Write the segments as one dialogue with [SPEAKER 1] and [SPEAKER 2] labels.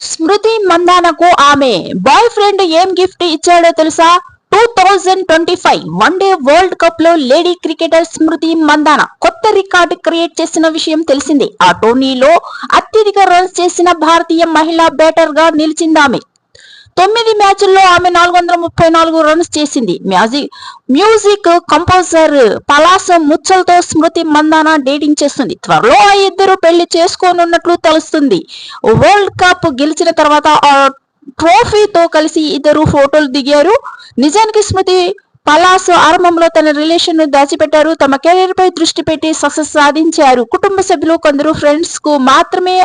[SPEAKER 1] స్మృతి మందానకు ఆమె. Boy friend ఏం gift ఇచ్చాడో తెలుసా? Two thousand twenty five one day world కప్లో లేడీ క్రికెటర్ స్మృతి మందాన కొత్త రికార్డు క్రియేట్ చేసిన విషయం తెలిసిందే. ఆ టోర్నీలో అత్యధిక రన్స్ చేసిన భారతీయ మహిళా బ్యాటర్గా నిలిచిందామె. తొమ్మిది మ్యాచ్ల్లో ఆమె నాలుగు వందల ముప్పై నాలుగు రన్స్ చేసింది. మ్యాజిక్ మ్యూజిక్ కంపోజర్ పలాసం ముచ్చల్తో స్మృతి మందాన డేటింగ్ చేస్తుంది. త్వరలో ఆ ఇద్దరు పెళ్ళి చేసుకోనున్నట్లు తెలుస్తుంది. వరల్డ్ కప్ గెలిచిన తర్వాత ఆ ట్రోఫీతో కలిసి ఇద్దరు ఫోటోలు దిగారు. నిజానికి స్మృతి పలాస్ ఆరంభంలో తన రిలేషన్ను దాచిపెట్టారు. తమ కెరీర్ పై దృష్టి పెట్టి సక్సెస్ సాధించారు. కుటుంబ సభ్యులు కొందరు ఫ్రెండ్స్కు మాత్రమే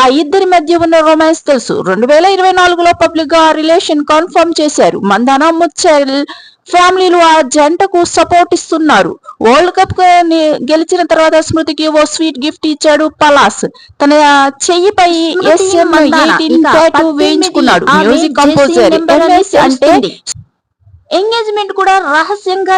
[SPEAKER 1] ఆ ఇద్దరి మధ్య ఉన్న రొమాన్స్ తెలుసు. రెండు వేల ఇరవై నాలుగులో పబ్లిక్గా ఆ రిలేషన్ కన్ఫర్మ్ చేశారు. మందాన ముచ్చల్ ఫ్యామిలీలు ఆ జంటకు సపోర్ట్ ఇస్తున్నారు. వరల్డ్ కప్ గెలిచిన తర్వాత స్మృతికి ఓ స్వీట్ గిఫ్ట్ ఇచ్చాడు పలాస్. తన చెయ్యిపై
[SPEAKER 2] స్మృతి
[SPEAKER 1] ఎస్ఎం
[SPEAKER 2] మందాన
[SPEAKER 1] ఎయిటీన్
[SPEAKER 2] ఇంకా
[SPEAKER 1] టాటూ
[SPEAKER 2] 18
[SPEAKER 1] వేయించుకున్నాడు. మ్యూజిక్ కంపోజర్ అంటే. ఎంగేజ్మెంట్ కూడా రహస్యంగా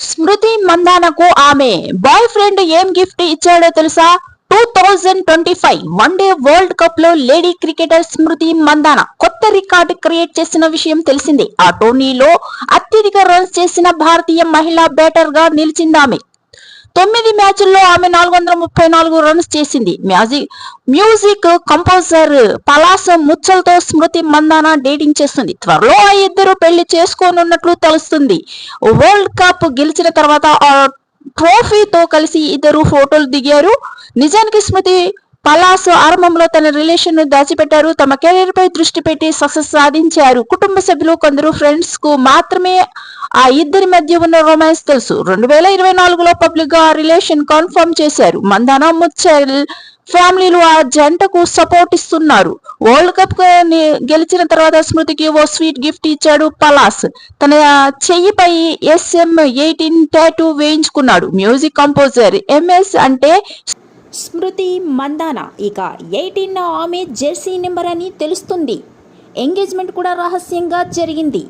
[SPEAKER 1] స్మృతి మందానకు ఆమె బాయ్ ఫ్రెండ్ ఏం గిఫ్ట్ ఇచ్చాడో తెలుసా? Two thousand twenty five one day world కప్లో లేడీ క్రికెటర్ స్మృతి మందాన కొత్త రికార్డు క్రియేట్ చేసిన విషయం తెలిసిందే. ఆ టోర్నీలో అత్యధిక రన్స్ చేసిన భారతీయ మహిళా బ్యాటర్గా నిలిచిందామె తొమ్మిది మ్యాచ్ల్లో ఆమె నాలుగు వందల ముప్పై నాలుగు రన్స్ చేసింది. మ్యాజిక్ మ్యూజిక్ కంపోజర్ పలాస ముచ్చల్తో స్మృతి మందాన డేటింగ్ చేస్తుంది. త్వరలో ఆ ఇద్దరు పెళ్ళి చేసుకోనున్నట్లు తెలుస్తుంది. వరల్డ్ కప్ గెలిచిన తర్వాత ట్రోఫీతో కలిసి ఇద్దరు ఫోటోలు దిగారు. నిజానికి స్మృతి పలాస్ ఆరంభంలో తన రిలేషన్ను దాచిపెట్టారు. తమ కెరీర్ పై దృష్టి పెట్టి సక్సెస్ సాధించారు. కుటుంబ సభ్యులు కొందరు ఫ్రెండ్స్కు మాత్రమే ఆ ఇద్దరి మధ్య ఉన్న రొమాన్స్ తెలుసు. రెండు వేల ఇరవై నాలుగులో పబ్లిక్గా రిలేషన్ కన్ఫర్మ్ చేశారు. మందాన ముచ్చల్ ఫ్యామిలీలు ఆ జంటకు సపోర్ట్ ఇస్తున్నారు. వరల్డ్ కప్ గెలిచిన తర్వాత స్మృతికి ఓ స్వీట్ గిఫ్ట్ ఇచ్చాడు పలాస్. తన చెయ్యిపై ఎస్ఎం ఎయిటీన్ టాటూ వేయించుకున్నాడు. మ్యూజిక్ కంపోజర్ ఎంఎస్ అంటే
[SPEAKER 2] స్మృతి మందాన. ఇక ఎయిటీన్ ఆమె జెర్సీ నెంబర్ అని తెలుస్తుంది. ఎంగేజ్మెంట్ కూడా రహస్యంగా జరిగింది.